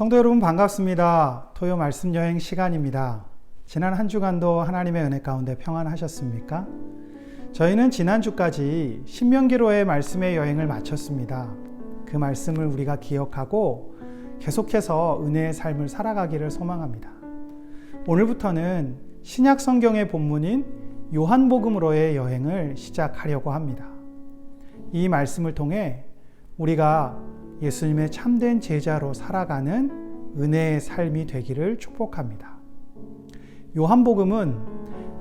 성도 여러분 반갑습니다. 토요 말씀 여행 시간입니다. 지난 한 주간도 하나님의 은혜 가운데 평안하셨습니까? 저희는 지난주까지 신명기로의 말씀의 여행을 마쳤습니다. 그 말씀을 우리가 기억하고 계속해서 은혜의 삶을 살아가기를 소망합니다. 오늘부터는 신약 성경의 본문인 요한복음으로의 여행을 시작하려고 합니다. 이 말씀을 통해 우리가 예수님의 참된 제자로 살아가는 은혜의 삶이 되기를 축복합니다. 요한복음은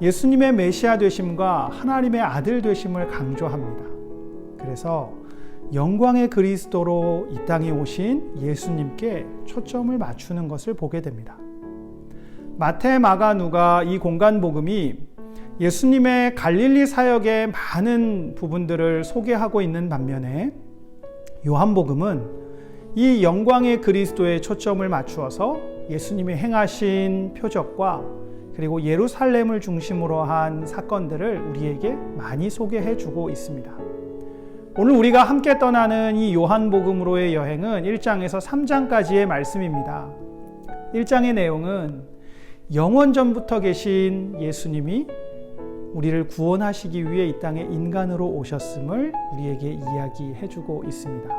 예수님의 메시아 되심과 하나님의 아들 되심을 강조합니다. 그래서 영광의 그리스도로 이 땅에 오신 예수님께 초점을 맞추는 것을 보게 됩니다. 마태, 마가, 누가 이 공간 복음이 예수님의 갈릴리 사역의 많은 부분들을 소개하고 있는 반면에 요한복음은 이 영광의 그리스도에 초점을 맞추어서 예수님이 행하신 표적과 그리고 예루살렘을 중심으로 한 사건들을 우리에게 많이 소개해 주고 있습니다. 오늘 우리가 함께 떠나는 이 요한복음으로의 여행은 1장에서 3장까지의 말씀입니다. 1장의 내용은 영원 전부터 계신 예수님이 우리를 구원하시기 위해 이 땅에 인간으로 오셨음을 우리에게 이야기해 주고 있습니다.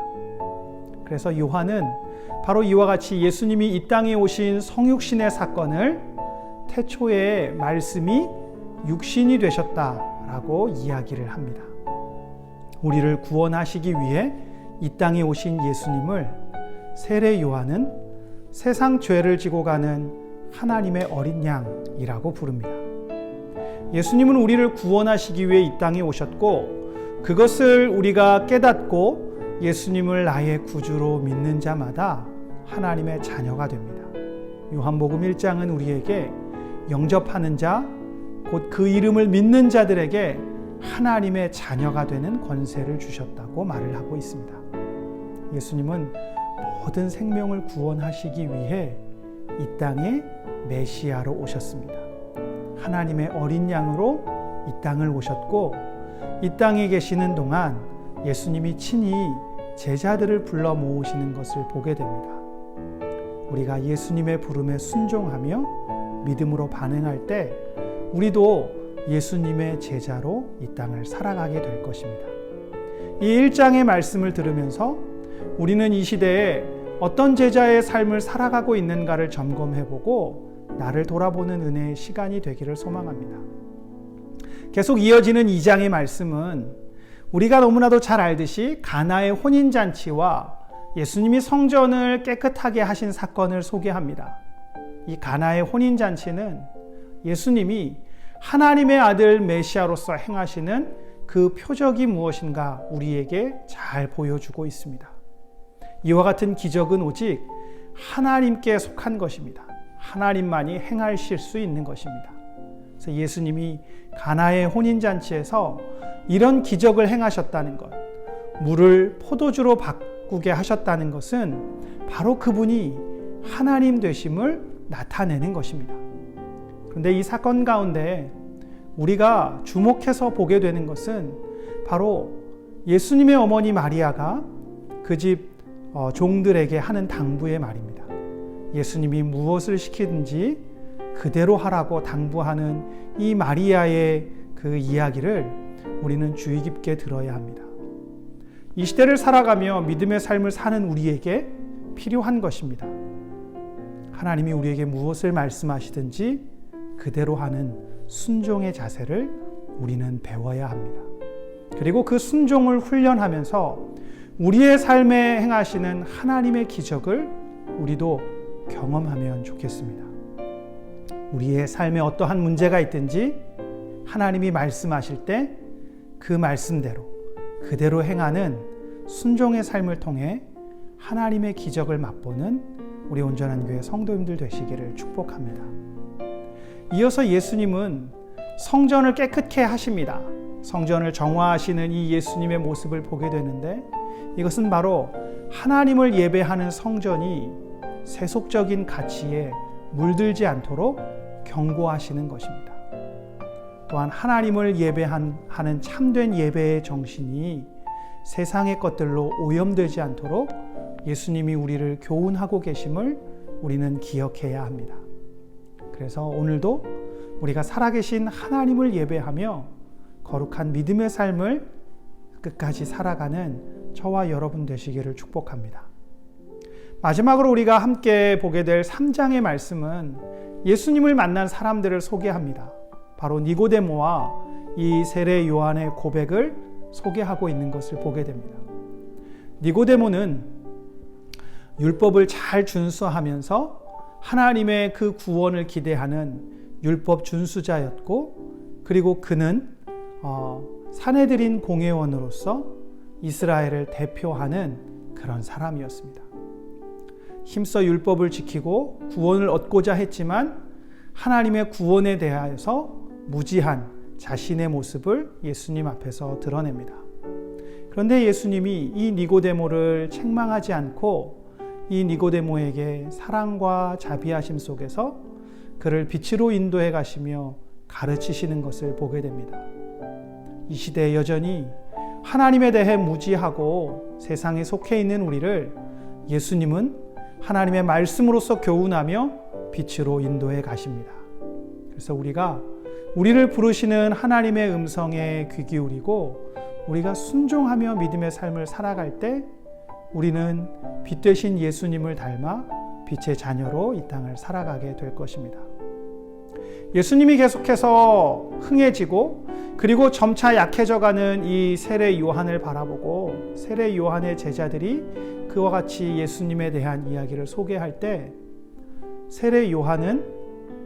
그래서 요한은 바로 이와 같이 예수님이 이 땅에 오신 성육신의 사건을 태초에 말씀이 육신이 되셨다라고 이야기를 합니다. 우리를 구원하시기 위해 이 땅에 오신 예수님을 세례 요한은 세상 죄를 지고 가는 하나님의 어린 양이라고 부릅니다. 예수님은 우리를 구원하시기 위해 이 땅에 오셨고 그것을 우리가 깨닫고 예수님을 나의 구주로 믿는 자마다 하나님의 자녀가 됩니다. 요한복음 1장은 우리에게 영접하는 자, 곧 그 이름을 믿는 자들에게 하나님의 자녀가 되는 권세를 주셨다고 말을 하고 있습니다. 예수님은 모든 생명을 구원하시기 위해 이 땅에 메시아로 오셨습니다. 하나님의 어린 양으로 이 땅을 오셨고 이 땅에 계시는 동안 예수님이 친히 제자들을 불러 모으시는 것을 보게 됩니다. 우리가 예수님의 부름에 순종하며 믿음으로 반응할 때 우리도 예수님의 제자로 이 땅을 살아가게 될 것입니다. 이 1장의 말씀을 들으면서 우리는 이 시대에 어떤 제자의 삶을 살아가고 있는가를 점검해 보고 나를 돌아보는 은혜의 시간이 되기를 소망합니다. 계속 이어지는 2장의 말씀은 우리가 너무나도 잘 알듯이 가나의 혼인잔치와 예수님이 성전을 깨끗하게 하신 사건을 소개합니다. 이 가나의 혼인잔치는 예수님이 하나님의 아들 메시아로서 행하시는 그 표적이 무엇인가 우리에게 잘 보여주고 있습니다. 이와 같은 기적은 오직 하나님께 속한 것입니다. 하나님만이 행하실 수 있는 것입니다. 그래서 예수님이 가나의 혼인잔치에서 이런 기적을 행하셨다는 것, 물을 포도주로 바꾸게 하셨다는 것은 바로 그분이 하나님 되심을 나타내는 것입니다. 그런데 이 사건 가운데 우리가 주목해서 보게 되는 것은 바로 예수님의 어머니 마리아가 그집 어, 종들에게 하는 당부의 말입니다. 예수님이 무엇을 시키든지 그대로 하라고 당부하는 이 마리아의 그 이야기를 우리는 주의 깊게 들어야 합니다. 이 시대를 살아가며 믿음의 삶을 사는 우리에게 필요한 것입니다. 하나님이 우리에게 무엇을 말씀하시든지 그대로 하는 순종의 자세를 우리는 배워야 합니다. 그리고 그 순종을 훈련하면서 우리의 삶에 행하시는 하나님의 기적을 우리도 경험하면 좋겠습니다. 우리의 삶에 어떠한 문제가 있든지 하나님이 말씀하실 때 그 말씀대로 그대로 행하는 순종의 삶을 통해 하나님의 기적을 맛보는 우리 온전한 교회 성도님들 되시기를 축복합니다. 이어서 예수님은 성전을 깨끗게 하십니다. 성전을 정화하시는 이 예수님의 모습을 보게 되는데 이것은 바로 하나님을 예배하는 성전이 세속적인 가치에 물들지 않도록 경고하시는 것입니다. 또한 하나님을 예배하는 참된 예배의 정신이 세상의 것들로 오염되지 않도록 예수님이 우리를 교훈하고 계심을 우리는 기억해야 합니다. 그래서 오늘도 우리가 살아계신 하나님을 예배하며 거룩한 믿음의 삶을 끝까지 살아가는 저와 여러분 되시기를 축복합니다. 마지막으로 우리가 함께 보게 될 3장의 말씀은 예수님을 만난 사람들을 소개합니다. 바로 니고데모와 이 세례 요한의 고백을 소개하고 있는 것을 보게 됩니다. 니고데모는 율법을 잘 준수하면서 하나님의 그 구원을 기대하는 율법 준수자였고 그리고 그는 어, 사내들인 공회원으로서 이스라엘을 대표하는 그런 사람이었습니다. 힘써 율법을 지키고 구원을 얻고자 했지만 하나님의 구원에 대하여서 무지한 자신의 모습을 예수님 앞에서 드러냅니다. 그런데 예수님이 이 니고데모를 책망하지 않고 이 니고데모에게 사랑과 자비하심 속에서 그를 빛으로 인도해 가시며 가르치시는 것을 보게 됩니다. 이 시대에 여전히 하나님에 대해 무지하고 세상에 속해 있는 우리를 예수님은 하나님의 말씀으로서 교훈하며 빛으로 인도해 가십니다. 그래서 우리가 우리를 부르시는 하나님의 음성에 귀 기울이고 우리가 순종하며 믿음의 삶을 살아갈 때 우리는 빛 되신 예수님을 닮아 빛의 자녀로 이 땅을 살아가게 될 것입니다. 예수님이 계속해서 흥해지고 그리고 점차 약해져가는 이 세례 요한을 바라보고 세례 요한의 제자들이 그와 같이 예수님에 대한 이야기를 소개할 때 세례 요한은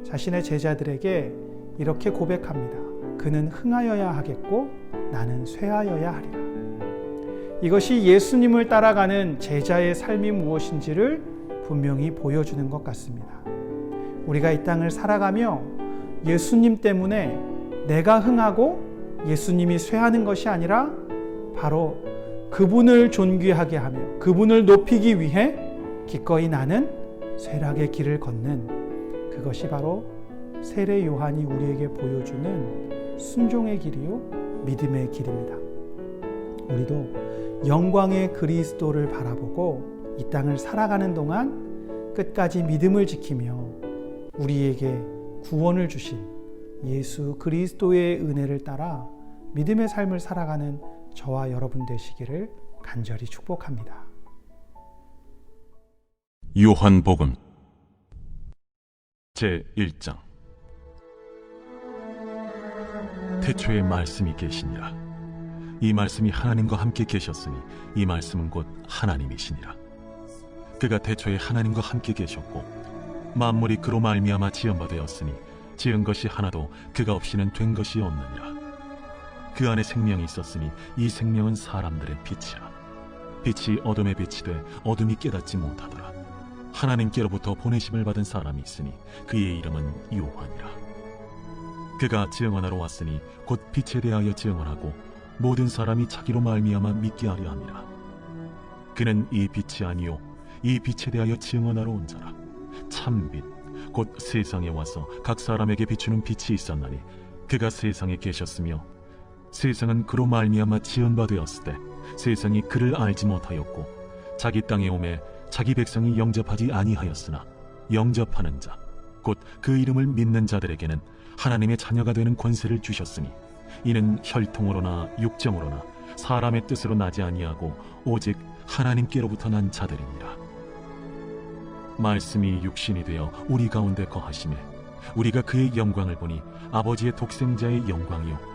자신의 제자들에게 이렇게 고백합니다. 그는 흥하여야 하겠고 나는 쇠하여야 하리라. 이것이 예수님을 따라가는 제자의 삶이 무엇인지를 분명히 보여주는 것 같습니다. 우리가 이 땅을 살아가며 예수님 때문에 내가 흥하고 예수님이 쇠하는 것이 아니라 바로 그분을 존귀하게 하며 그분을 높이기 위해 기꺼이 나는 쇠락의 길을 걷는 그것이 바로 세례 요한이 우리에게 보여주는 순종의 길이요 믿음의 길입니다. 우리도 영광의 그리스도를 바라보고 이 땅을 살아가는 동안 끝까지 믿음을 지키며 우리에게 구원을 주신 예수 그리스도의 은혜를 따라 믿음의 삶을 살아가는 저와 여러분 되시기를 간절히 축복합니다. 요한복음 제 1장 태초에 말씀이 계시니라. 이 말씀이 하나님과 함께 계셨으니 이 말씀은 곧 하나님이시니라. 그가 태초에 하나님과 함께 계셨고 만물이 그로 말미암아 지은 바 되었으니 지은 것이 하나도 그가 없이는 된 것이 없느니라 그 안에 생명이 있었으니 이 생명은 사람들의 빛이라. 빛이 어둠에 돼 어둠이 깨닫지 못하더라. 하나님께로부터 보내심을 받은 사람이 있으니 그의 이름은 요한이라. 그가 증언하러 왔으니 곧 빛에 대하여 증언하고 모든 사람이 자기로 말미암아 믿게 하려 함이라. 그는 이 빛이 아니요 이 빛에 대하여 증언하러 온 자라. 참 빛 곧 세상에 와서 각 사람에게 비추는 빛이 있었나니 그가 세상에 계셨으며 세상은 그로 말미암아 지은 바 되었을 때 세상이 그를 알지 못하였고 자기 땅에 오매 자기 백성이 영접하지 아니하였으나 영접하는 자 곧 그 이름을 믿는 자들에게는 하나님의 자녀가 되는 권세를 주셨으니 이는 혈통으로나 육정으로나 사람의 뜻으로 나지 아니하고 오직 하나님께로부터 난 자들이니라 말씀이 육신이 되어 우리 가운데 거하심에 우리가 그의 영광을 보니 아버지의 독생자의 영광이요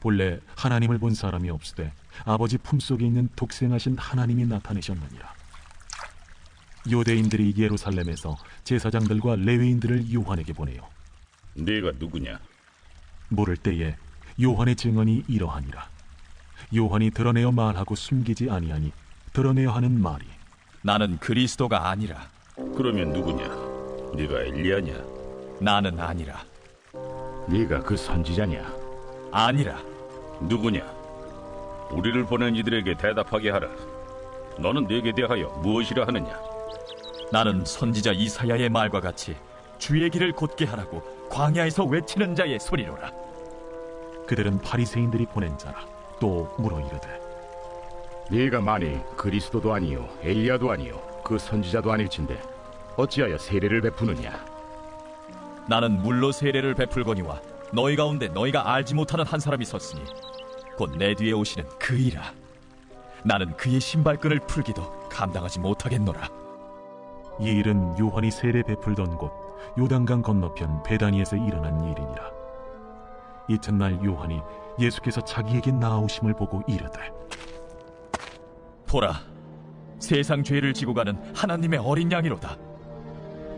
본래 하나님을 본 사람이 없으되 아버지 품속에 있는 독생하신 하나님이 나타내셨느니라. 유대인들이 예루살렘에서 제사장들과 레위인들을 요한에게 보내요. 네가 누구냐? 물을 때에 요한의 증언이 이러하니라. 요한이 드러내어 말하고 숨기지 아니하니 드러내어 하는 말이 나는 그리스도가 아니라 그러면 누구냐? 네가 엘리야냐? 나는 아니라 네가 그 선지자냐? 아니라 누구냐? 우리를 보낸 이들에게 대답하게 하라. 너는 내게 대하여 무엇이라 하느냐? 나는 선지자 이사야의 말과 같이 주의 길을 곧게 하라고 광야에서 외치는 자의 소리로라. 그들은 바리새인들이 보낸 자라 또 물어 이르되 네가 만일 그리스도도 아니요 엘리야도 아니요 그 선지자도 아닐진데 어찌하여 세례를 베푸느냐 나는 물로 세례를 베풀거니와 너희 가운데 너희가 알지 못하는 한 사람이 섰으니 곧 내 뒤에 오시는 그이라. 나는 그의 신발끈을 풀기도 감당하지 못하겠노라. 이 일은 요한이 세례 베풀던 곳 요단강 건너편 베다니에서 일어난 일이니라 이튿날 요한이 예수께서 자기에게 나아오심을 보고 이르되 보라, 세상 죄를 지고 가는 하나님의 어린 양이로다.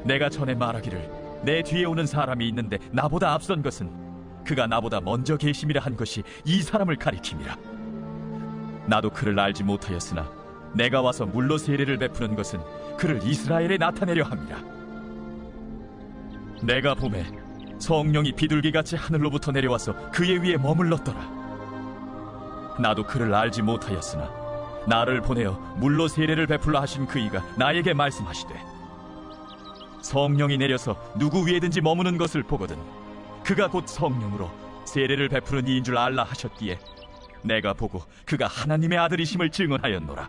내가 전에 말하기를 내 뒤에 오는 사람이 있는데 나보다 앞선 것은 그가 나보다 먼저 계심이라 한 것이 이 사람을 가리킴이라. 나도 그를 알지 못하였으나 내가 와서 물로 세례를 베푸는 것은 그를 이스라엘에 나타내려 함이라. 내가 봄에 성령이 비둘기같이 하늘로부터 내려와서 그의 위에 머물렀더라. 나도 그를 알지 못하였으나 나를 보내어 물로 세례를 베풀라 하신 그이가 나에게 말씀하시되 성령이 내려서 누구 위에든지 머무는 것을 보거든. 그가 곧 성령으로 세례를 베푸는 이인 줄 알라 하셨기에 내가 보고 그가 하나님의 아들이심을 증언하였노라.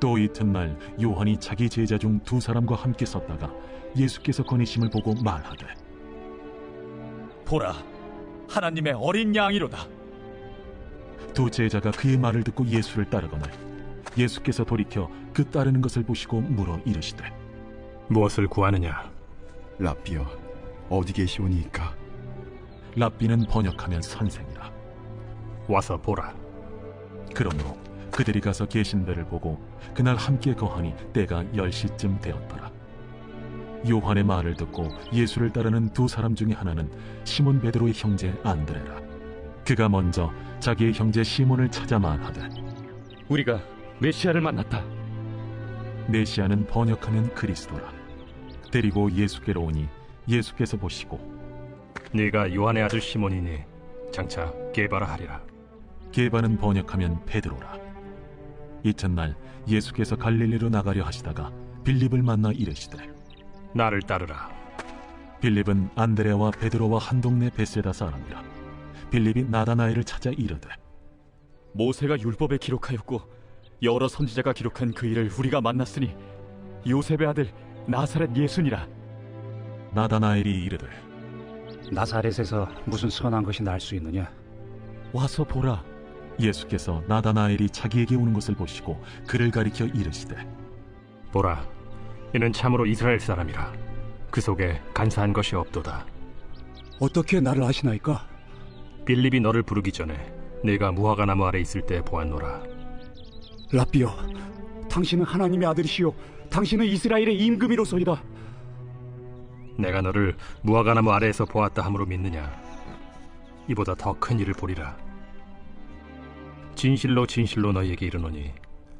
또 이튿날 요한이 자기 제자 중 두 사람과 함께 섰다가 예수께서 거니심을 보고 말하되 보라 하나님의 어린 양이로다. 두 제자가 그의 말을 듣고 예수를 따르거늘 예수께서 돌이켜 그 따르는 것을 보시고 물어 이르시되 무엇을 구하느냐? 라비여 어디 계시오니이까? 랍비는 번역하면 선생이라. 와서 보라. 그러므로 그들이 가서 계신 데를 보고 그날 함께 거하니 때가 열 시쯤 되었더라. 요한의 말을 듣고 예수를 따르는 두 사람 중에 하나는 시몬 베드로의 형제 안드레라. 그가 먼저 자기의 형제 시몬을 찾아 말하되 우리가 메시아를 만났다. 메시아는 번역하면 그리스도라. 데리고 예수께로 오니 예수께서 보시고 네가 요한의 아들 시몬이니 장차 게바라 하리라. 게바는 번역하면 베드로라. 이튿날 예수께서 갈릴리로 나가려 하시다가 빌립을 만나 이르시되 나를 따르라. 빌립은 안드레와 베드로와 한 동네 베세다 사람이라. 빌립이 나다나엘을 찾아 이르되 모세가 율법에 기록하였고 여러 선지자가 기록한 그 일을 우리가 만났으니 요셉의 아들 나사렛 예수니라. 나다나엘이 이르되 나사렛에서 무슨 선한 것이 날 수 있느냐? 와서 보라. 예수께서 나다나엘이 자기에게 오는 것을 보시고 그를 가리켜 이르시되 보라 이는 참으로 이스라엘 사람이라. 그 속에 간사한 것이 없도다. 어떻게 나를 아시나이까? 빌립이 너를 부르기 전에 내가 무화과 나무 아래 있을 때 보았노라 라비여, 당신은 하나님의 아들이시요, 당신은 이스라엘의 임금이로소이다. 내가 너를 무화과 나무 아래에서 보았다 함으로 믿느냐? 이보다 더 큰 일을 보리라. 진실로 진실로 너희에게 이르노니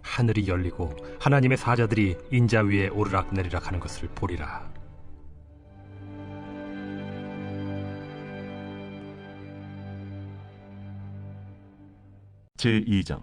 하늘이 열리고 하나님의 사자들이 인자 위에 오르락 내리락 하는 것을 보리라. 제2장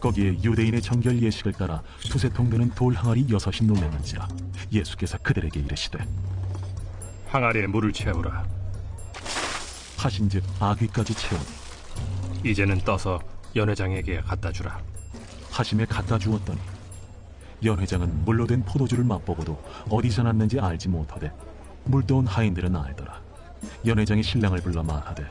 거기에 유대인의 정결 예식을 따라 두세 통 되는 돌 항아리 여섯이 놓였는지라 예수께서 그들에게 이르시되 항아리에 물을 채우라. 하신즉 아귀까지 채우니 이제는 떠서 연회장에게 갖다 주라. 하심에 갖다 주었더니 연회장은 물로 된 포도주를 맛보고도 어디서 났는지 알지 못하되 물떠온 하인들은 알더라. 연회장이 신랑을 불러 말하되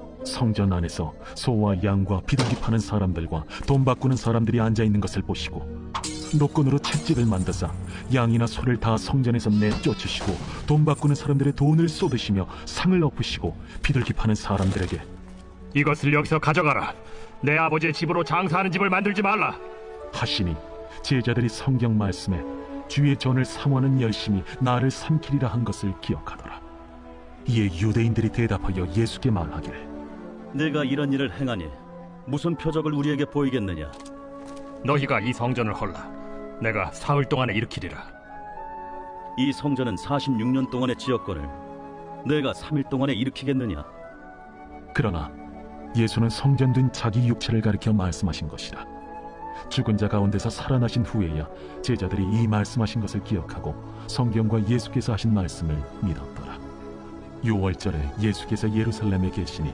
성전 안에서 소와 양과 비둘기 파는 사람들과 돈 바꾸는 사람들이 앉아 있는 것을 보시고 노끈으로 채찍을 만드사 양이나 소를 다 성전에서 내쫓으시고 돈 바꾸는 사람들의 돈을 쏟으시며 상을 엎으시고 비둘기 파는 사람들에게 이것을 여기서 가져가라. 내 아버지의 집으로 장사하는 집을 만들지 말라. 하시니 제자들이 성경 말씀에 주의 전을 사모하는 열심히 나를 삼키리라 한 것을 기억하더라. 이에 유대인들이 대답하여 예수께 말하기 를 내가 이런 일을 행하니 무슨 표적을 우리에게 보이겠느냐? 너희가 이 성전을 헐라. 내가 사흘 동안에 일으키리라. 이 성전은 46년 동안의 지역권을 내가 3일 동안에 일으키겠느냐? 그러나 예수는 성전된 자기 육체를 가리켜 말씀하신 것이라. 죽은 자 가운데서 살아나신 후에야 제자들이 이 말씀하신 것을 기억하고 성경과 예수께서 하신 말씀을 믿었더라. 유월절에 예수께서 예루살렘에 계시니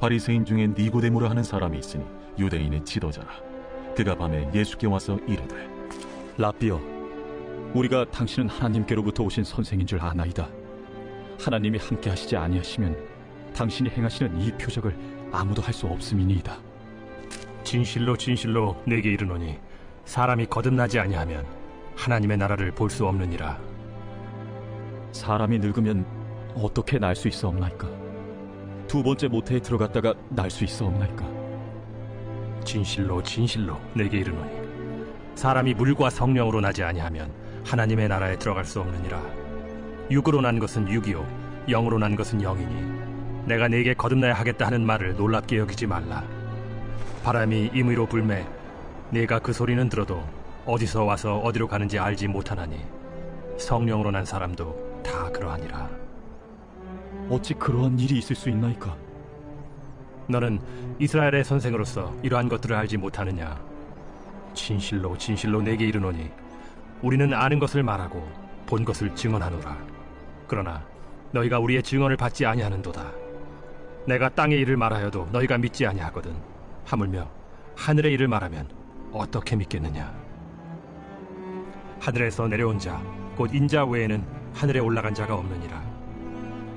바리새인 중에 니고데모라 하는 사람이 있으니 유대인의 지도자라 그가 밤에 예수께 와서 이르되 라비어, 우리가 당신은 하나님께로부터 오신 선생인 줄 아나이다. 하나님이 함께 하시지 아니하시면 당신이 행하시는 이 표적을 아무도 할 수 없음이니이다. 진실로 진실로 내게 이르노니 사람이 거듭나지 아니하면 하나님의 나라를 볼 수 없느니라. 사람이 늙으면 어떻게 날 수 있어 없나이까? 두 번째 모태에 들어갔다가 날 수 있어 없나이까? 진실로 진실로 내게 이르노니 사람이 물과 성령으로 나지 아니하면 하나님의 나라에 들어갈 수 없느니라. 육으로 난 것은 육이요 영으로 난 것은 영이니 내가 네게 거듭나야 하겠다 하는 말을 놀랍게 여기지 말라. 바람이 임의로 불매 네가 그 소리는 들어도 어디서 와서 어디로 가는지 알지 못하나니 성령으로 난 사람도 다 그러하니라. 어찌 그러한 일이 있을 수 있나이까? 너는 이스라엘의 선생으로서 이러한 것들을 알지 못하느냐? 진실로 진실로 내게 이르노니 우리는 아는 것을 말하고 본 것을 증언하노라. 그러나 너희가 우리의 증언을 받지 아니하는도다. 내가 땅의 일을 말하여도 너희가 믿지 아니하거든. 하물며 하늘의 일을 말하면 어떻게 믿겠느냐? 하늘에서 내려온 자, 곧 인자 외에는 하늘에 올라간 자가 없느니라.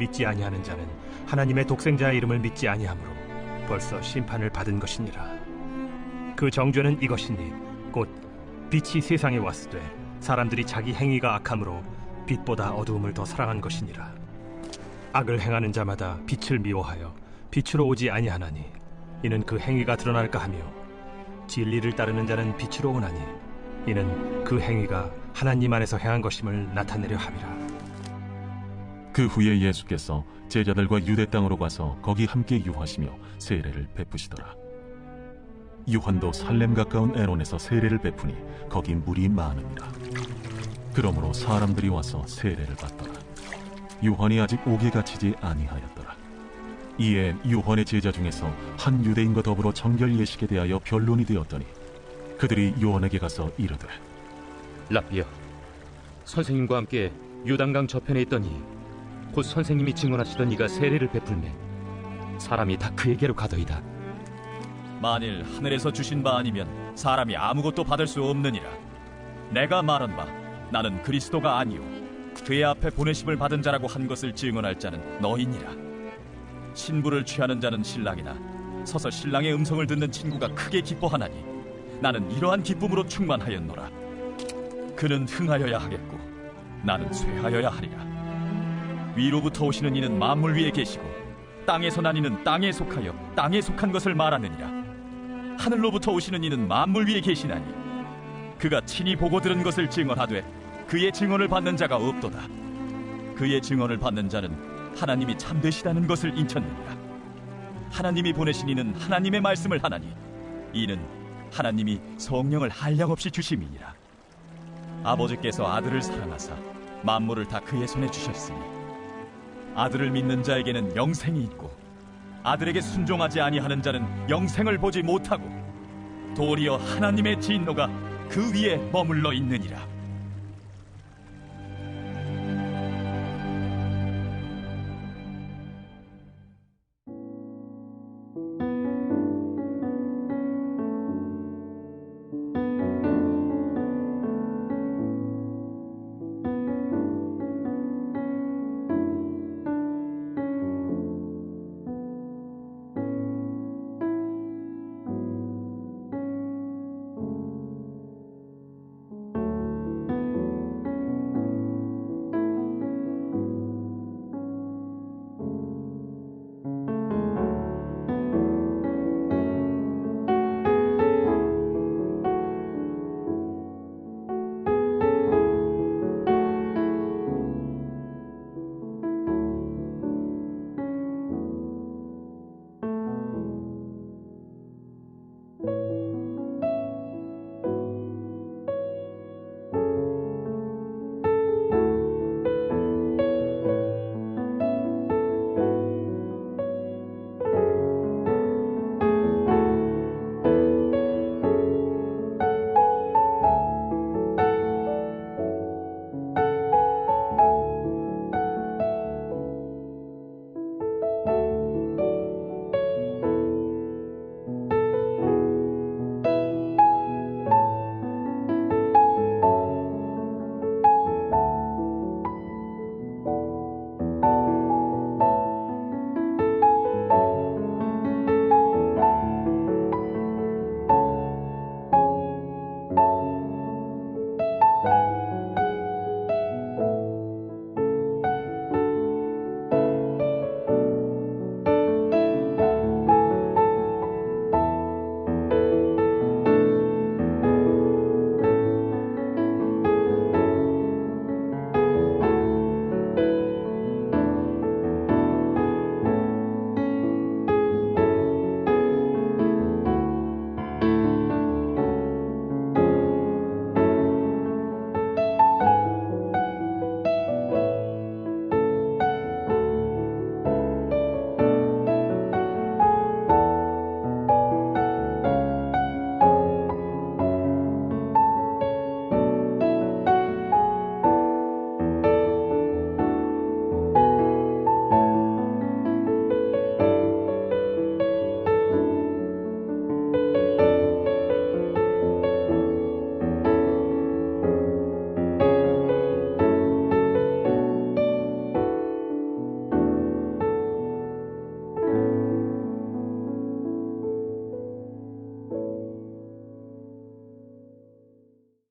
믿지 아니하는 자는 하나님의 독생자의 이름을 믿지 아니하므로 벌써 심판을 받은 것이니라. 그 정죄는 이것이니 곧 빛이 세상에 때 사람들이 자기 행위가 악함으로 빛보다 어두움을 더 사랑한 것이니라. 악을 행하는 자마다 빛을 미워하여 빛으로 오지 아니하나니 이는 그 행위가 드러날까 하며 진리를 따르는 자는 빛으로 오나니 이는 그 행위가 하나님 안에서 행한 것임을 나타내려 함이라. 그 후에 예수께서 제자들과 유대 땅으로 가서 거기 함께 유하시며 세례를 베푸시더라. 요한도 살렘 가까운 에론에서 세례를 베푸니 거기 물이 많음이라. 그러므로 사람들이 와서 세례를 받더라. 요한이 아직 옥에 갇히지 아니하였더라. 이에 요한의 제자 중에서 한 유대인과 더불어 정결 예식에 대하여 변론이 되었더니 그들이 요한에게 가서 이르되 라비어, 선생님과 함께 유단강 저편에 있더니 곧 선생님이 증언하시던 이가 세례를 베풀매 사람이 다 그에게로 가더이다. 만일 하늘에서 주신 바 아니면 사람이 아무것도 받을 수 없느니라. 내가 말한 바 나는 그리스도가 아니요 그의 앞에 보내심을 받은 자라고 한 것을 증언할 자는 너희니라. 신부를 취하는 자는 신랑이나 서서 신랑의 음성을 듣는 친구가 크게 기뻐하나니 나는 이러한 기쁨으로 충만하였노라. 그는 흥하여야 하겠고 나는 쇠하여야 하리라. 위로부터 오시는 이는 만물 위에 계시고 땅에서 난 이는 땅에 속하여 땅에 속한 것을 말하느니라. 하늘로부터 오시는 이는 만물 위에 계시나니 그가 친히 보고 들은 것을 증언하되 그의 증언을 받는 자가 없도다. 그의 증언을 받는 자는 하나님이 참되시다는 것을 인쳤느니라. 하나님이 보내신 이는 하나님의 말씀을 하나니 이는 하나님이 성령을 한량 없이 주심이니라. 아버지께서 아들을 사랑하사 만물을 다 그의 손에 주셨으니 아들을 믿는 자에게는 영생이 있고 아들에게 순종하지 아니하는 자는 영생을 보지 못하고 도리어 하나님의 진노가 그 위에 머물러 있느니라.